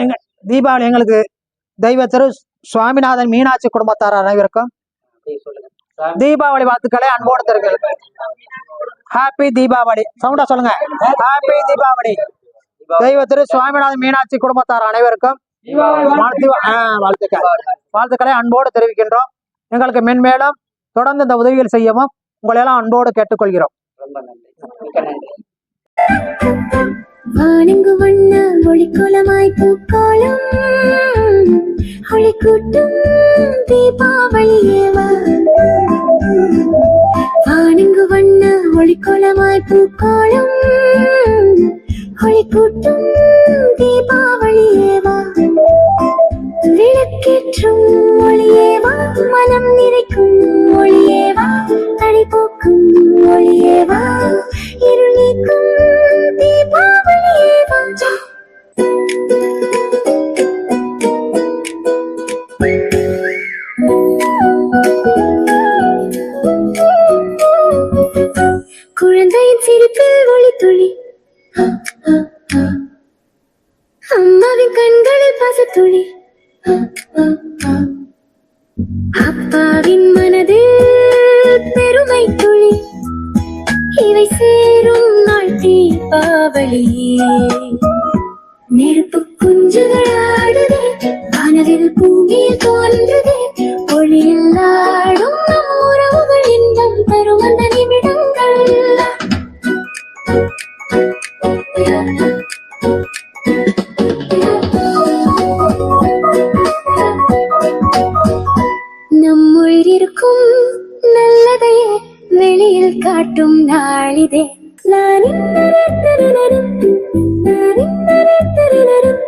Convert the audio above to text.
எங்க தீபாவளி எங்களுக்கு தெய்வ திரு சுவாமிநாதன் மீனாட்சி குடும்பத்தார் அனைவருக்கும் தீபாவளி வாழ்த்துக்களை அன்போடு தருகிறது ஹாப்பி தீபாவளி. சவுண்டா சொல்லுங்க. ஹாப்பி தீபாவளி. தெய்வ திரு சுவாமிநாதன் மீனாட்சி குடும்பத்தார் அனைவருக்கும் வாழ்த்துக்கள். வாழ்த்துக்களை. அன்போடு தெரிவிக்கின்றோம். எங்களுக்கு மென்மேலும் தொடர்ந்து இந்த உதவிகள் செய்யவும் உங்களை எல்லாம் அன்போடு கேட்டுக்கொள்கிறோம். வானங்கு வண்ண ஒளிக்குலமாய் பூக்காலம் ஒளி கூட்டும் தீபாவளியேவா வானங்கு வண்ண ஒளிக்குலமாய் பூக்காலம் ஒளி கூட்டும் மனம் நிறைக்கும் ஒளியேவா தடை போக்கும் ஒளியேவா இருள் நீக்கும் தீபாவளியேவா குழந்தையின் சிரிப்பில் ஒளி துளி அம்மாவின் கண்களில் பசத்துளி. அப்பாவின் மனதில் பெருமை துளி. இவை சேரும் நாள் தீபாவளி. நெருப்பு குஞ்சுகளா നിൽക്കും നല്ലതേ വെളിയിൽ കാട്ടും നാളിതേ. നാനിന്നരെ തരുണരും നാനിന്നരെ തരുണരും